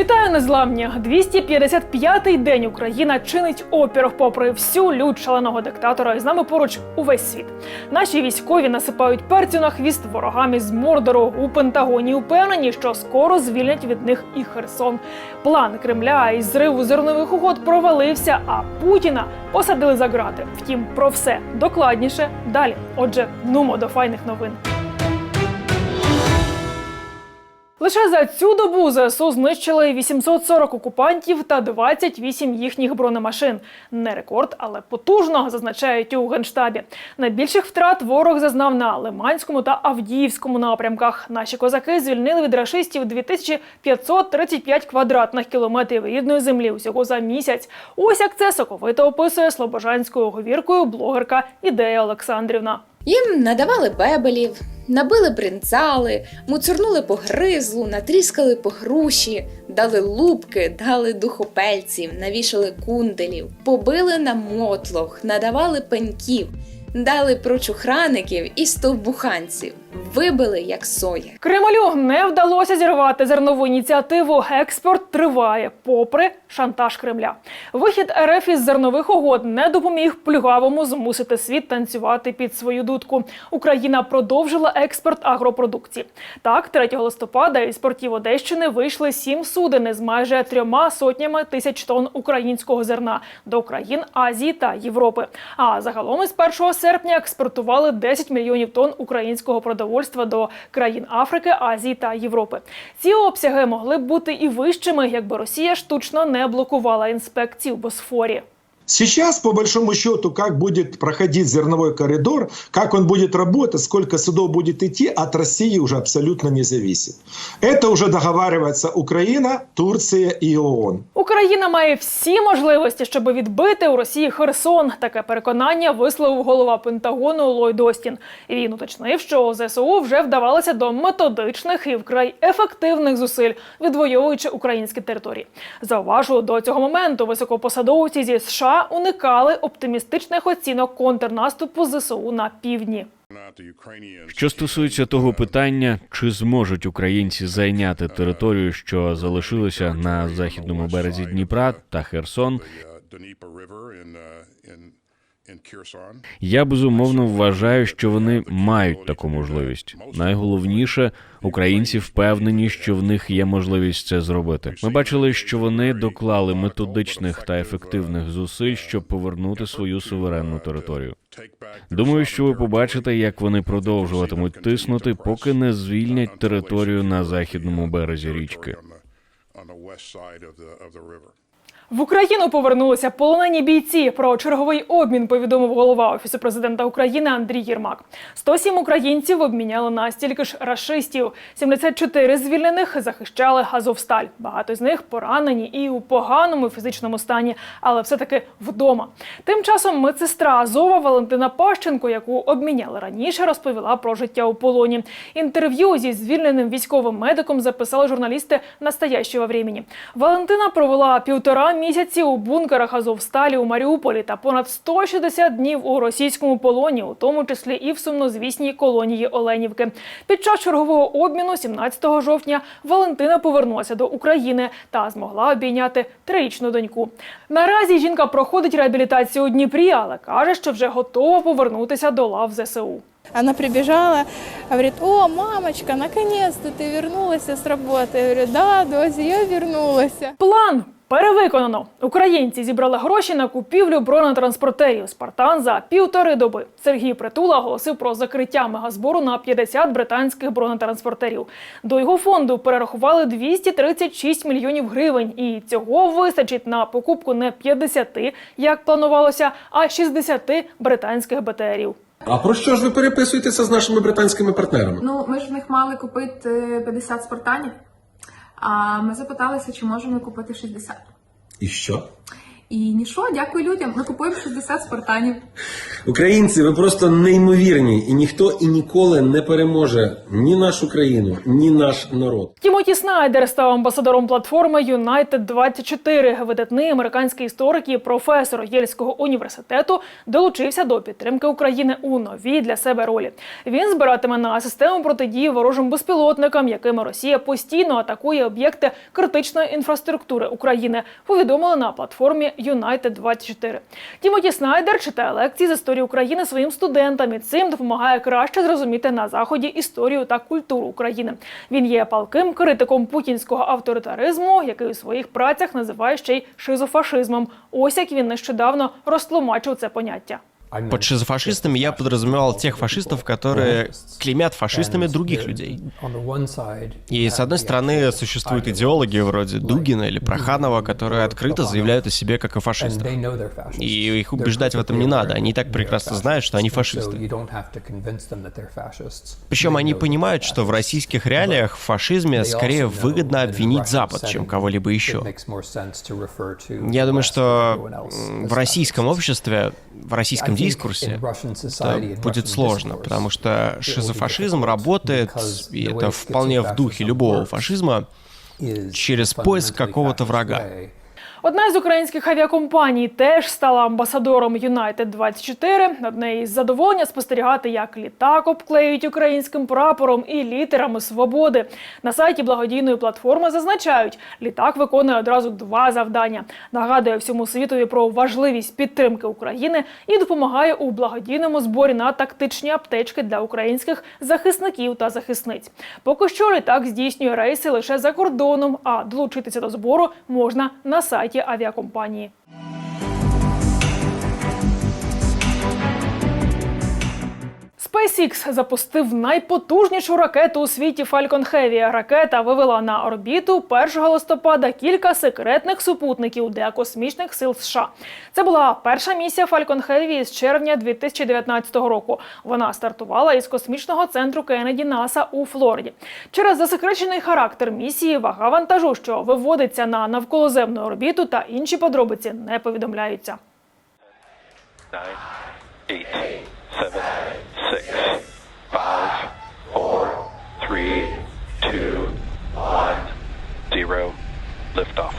Вітаю незламні! 255-й день Україна чинить опір попри всю лють шаленого диктатора. І з нами поруч увесь світ. Наші військові насипають перцю на хвіст ворогам із Мордору у Пентагоні. Упевнені, що скоро звільнять від них і Херсон. План Кремля із зриву зернових угод провалився, а Путіна посадили за ґрати. Втім, про все докладніше далі. Отже, нумо до файних новин. Лише за цю добу ЗСУ знищили 840 окупантів та 28 їхніх бронемашин. Не рекорд, але потужно, зазначають у генштабі. Найбільших втрат ворог зазнав на Лиманському та Авдіївському напрямках. Наші козаки звільнили від рашистів 2535 квадратних кілометрів рідної землі усього за місяць. Ось як це соковито описує слобожанською говіркою блогерка Ідея Олександрівна. Їм надавали бебелів, набили бринзали, муцурнули по гризлу, натріскали по груші, дали лупки, дали духопельців, навішали кунделів, побили на мотлох, надавали пеньків, дали прочухраників і стовбуханців, вибили як соя. Кремлю не вдалося зірвати зернову ініціативу. Експорт триває, попри шантаж Кремля. Вихід РФ із зернових угод не допоміг плюгавому змусити світ танцювати під свою дудку. Україна продовжила експорт агропродукції. Так, 3 листопада із портів Одещини вийшли сім суден із майже трьома сотнями тисяч тонн українського зерна до країн Азії та Європи. А загалом із 1 серпня експортували 10 мільйонів тонн українського продовольства до країн Африки, Азії та Європи. Ці обсяги могли б бути і вищими, якби Росія штучно не блокувала інспекції в Босфорі. Сейчас, по большому счету, как будет проходить зерновой коридор, как он будет работать, сколько судов будет идти, от России уже абсолютно не зависит. Это уже договаривается Украина, Турция и ООН. Україна має всі можливості, щоб відбити у Росії Херсон. Таке переконання висловив голова Пентагону Ллойд Остін. Він уточнив, що ЗСУ вже вдавалося до методичних і вкрай ефективних зусиль, відвоюючи українські території. Зауважу, до цього моменту високопосадовці зі США уникали оптимістичних оцінок контрнаступу ЗСУ на півдні. Що стосується того питання, чи зможуть українці зайняти територію, що залишилася на західному березі Дніпра та Херсон, я безумовно вважаю, що вони мають таку можливість. Найголовніше, українці впевнені, що в них є можливість це зробити. Ми бачили, що вони доклали методичних та ефективних зусиль, щоб повернути свою суверенну територію. Думаю, що ви побачите, як вони продовжуватимуть тиснути, поки не звільнять територію на західному березі річки. В Україну повернулися полонені бійці. Про черговий обмін повідомив голова офісу президента України Андрій Єрмак. 107 українців обміняли на стільки ж рашистів. 74 звільнених захищали Азовсталь. Багато з них поранені і у поганому фізичному стані, але все-таки вдома. Тим часом медсестра Азова Валентина Пащенко, яку обміняли раніше, розповіла про життя у полоні. Інтерв'ю зі звільненим військовим медиком записали журналісти настоящого времени. Валентина провела півтора місяці у бункерах Азовсталі у Маріуполі та понад 160 днів у російському полоні, у тому числі і в сумнозвісній колонії Оленівки. Під час чергового обміну, 17 жовтня, Валентина повернулася до України та змогла обійняти трирічну доньку. Наразі жінка проходить реабілітацію у Дніпрі, але каже, що вже готова повернутися до лав ЗСУ. Она прибежала, говорит, о, мамочка, наконец-то ты вернулась с работы. Я говорю, да, Дося, я вернулась. План перевиконано. Українці зібрали гроші на купівлю бронетранспортерів Спартан за півтори доби. Сергій Притула оголосив про закриття мегазбору на 50 британських бронетранспортерів. До його фонду перерахували 236 мільйонів гривень, і цього вистачить на покупку не 50, як планувалося, а 60 британських БТРів. А про що ж ви переписуєтеся з нашими британськими партнерами? Ну, ми ж в них мали купити 50 спартанів, а ми запиталися, чи можемо купити 60. І що? І нічого, дякую людям. Ми купуємо 60 спартанів. Українці, ви просто неймовірні, і ніхто і ніколи не переможе ні нашу країну, ні наш народ. Тімоті Снайдер став амбасадором платформи United 24 Видатний американський історик і професор Єльського університету долучився до підтримки України у новій для себе ролі. Він збиратиме на систему протидії ворожим безпілотникам, якими Росія постійно атакує об'єкти критичної інфраструктури України. Повідомили на платформі United 24 Тімоті Снайдер читає лекції з історії України своїм студентам і цим допомагає краще зрозуміти на заході історію та культуру України. Він є палким критиком путінського авторитаризму, який у своїх працях називає ще й шизофашизмом. Ось як він нещодавно розтлумачив це поняття. Под шизофашистами я подразумевал тех фашистов, которые клеймят фашистами других людей. И с одной стороны существуют идеологи вроде Дугина или Проханова, которые открыто заявляют о себе как о фашистах. И их убеждать в этом не надо, они и так прекрасно знают, что они фашисты. Причем они понимают, что в российских реалиях в фашизме скорее выгодно обвинить Запад, чем кого-либо еще. Я думаю, что в российском обществе, в российском дискурсе это будет сложно, потому что шизофашизм работает, и это вполне в духе любого фашизма, через поиск какого-то врага. Одна з українських авіакомпаній теж стала амбасадором United 24 Одне із задоволення спостерігати, як літак обклеюють українським прапором і літерами свободи. На сайті благодійної платформи зазначають, літак виконує одразу два завдання: нагадує всьому світові про важливість підтримки України і допомагає у благодійному зборі на тактичні аптечки для українських захисників та захисниць. Поки що літак здійснює рейси лише за кордоном, а долучитися до збору можна на сайті авіакомпанії. SpaceX запустив найпотужнішу ракету у світі Falcon Heavy. Ракета вивела на орбіту 1 листопада кілька секретних супутників для космічних сил США. Це була перша місія Falcon Heavy з червня 2019 року. Вона стартувала із космічного центру Кеннеді НАСА у Флориді. Через засекречений характер місії вага вантажу, що виводиться на навколоземну орбіту, та інші подробиці не повідомляються. nine, eight, seven, six, five, four, three, two, one, zero. Liftoff.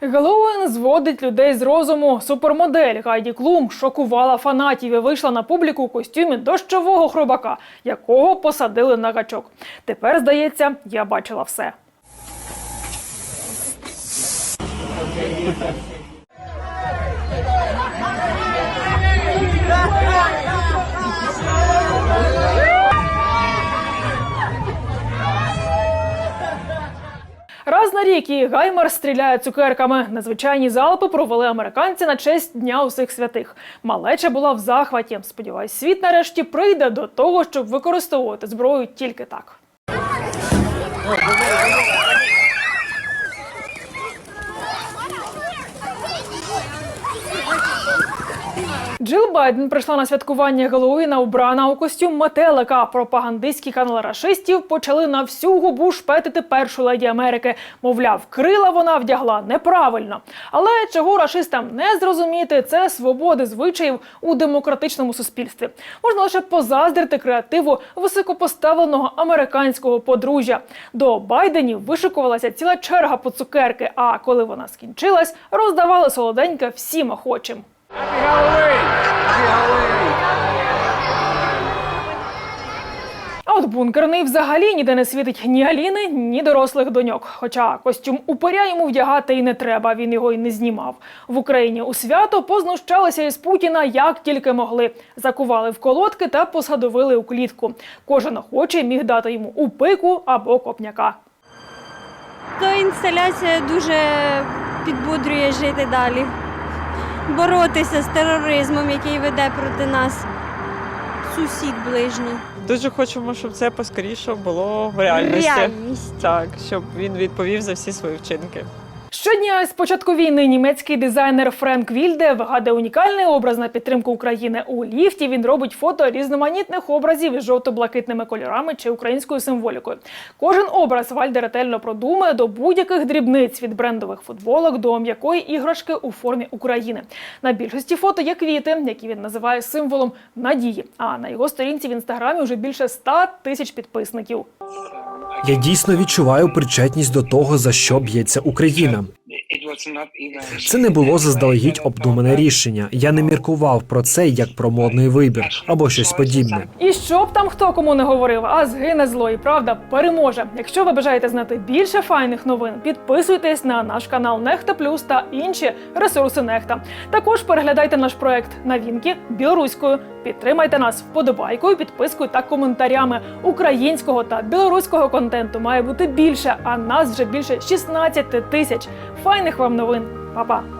Геловін зводить людей з розуму. Супермодель Гайді Клум шокувала фанатів і вийшла на публіку у костюмі дощового хробака, якого посадили на гачок. Тепер, здається, я бачила все. Раз на рік і Гаймер стріляє цукерками. Незвичайні залпи провели американці на честь Дня усіх святих. Малеча була в захваті. Сподіваюсь, світ нарешті прийде до того, щоб використовувати зброю тільки так. Джил Байден прийшла на святкування Геловіна убрана у костюм метелика. Пропагандистські канали рашистів почали на всю губу шпетити першу леді Америки. Мовляв, крила вона вдягла неправильно. Але чого рашистам не зрозуміти, це свободи звичаїв у демократичному суспільстві. Можна лише позаздрити креативу високопоставленого американського подружжя. До Байденів вишикувалася ціла черга по цукерки. А коли вона скінчилась, роздавали солоденьке всім охочим. А от бункерний взагалі ніде не світить ні Аліни, ні дорослих доньок. Хоча костюм упиря йому вдягати і не треба, він його й не знімав. В Україні у свято познущалися із Путіна як тільки могли. Закували в колодки та посадовили у клітку. Кожен охочий міг дати йому у пику або копняка. То інсталяція дуже підбудрює жити далі, боротися з тероризмом, який веде проти нас сусід ближній. Дуже хочемо, щоб це поскоріше було в реальності. Реальність. Так, щоб він відповів за всі свої вчинки. Щодня з початку війни німецький дизайнер Френк Вільде вигадує унікальний образ на підтримку України. У ліфті він робить фото різноманітних образів із жовто-блакитними кольорами чи українською символікою. Кожен образ Вальде ретельно продумує до будь-яких дрібниць від брендових футболок до м'якої іграшки у формі України. На більшості фото є квіти, які він називає символом надії. А на його сторінці в інстаграмі вже більше 100 тисяч підписників. Я дійсно відчуваю причетність до того, за що б'ється Україна. Це не було заздалегідь обдумане рішення. Я не міркував про це як про модний вибір або щось подібне. І що б там хто кому не говорив, а згине зло і правда переможе. Якщо ви бажаєте знати більше файних новин, підписуйтесь на наш канал Нехта Плюс та інші ресурси Нехта. Також переглядайте наш проект новинки білоруською. Підтримайте нас вподобайкою, підпискою та коментарями. Українського та білоруського контенту має бути більше, а нас вже більше 16 тисяч. Файних вам новин, Па-па!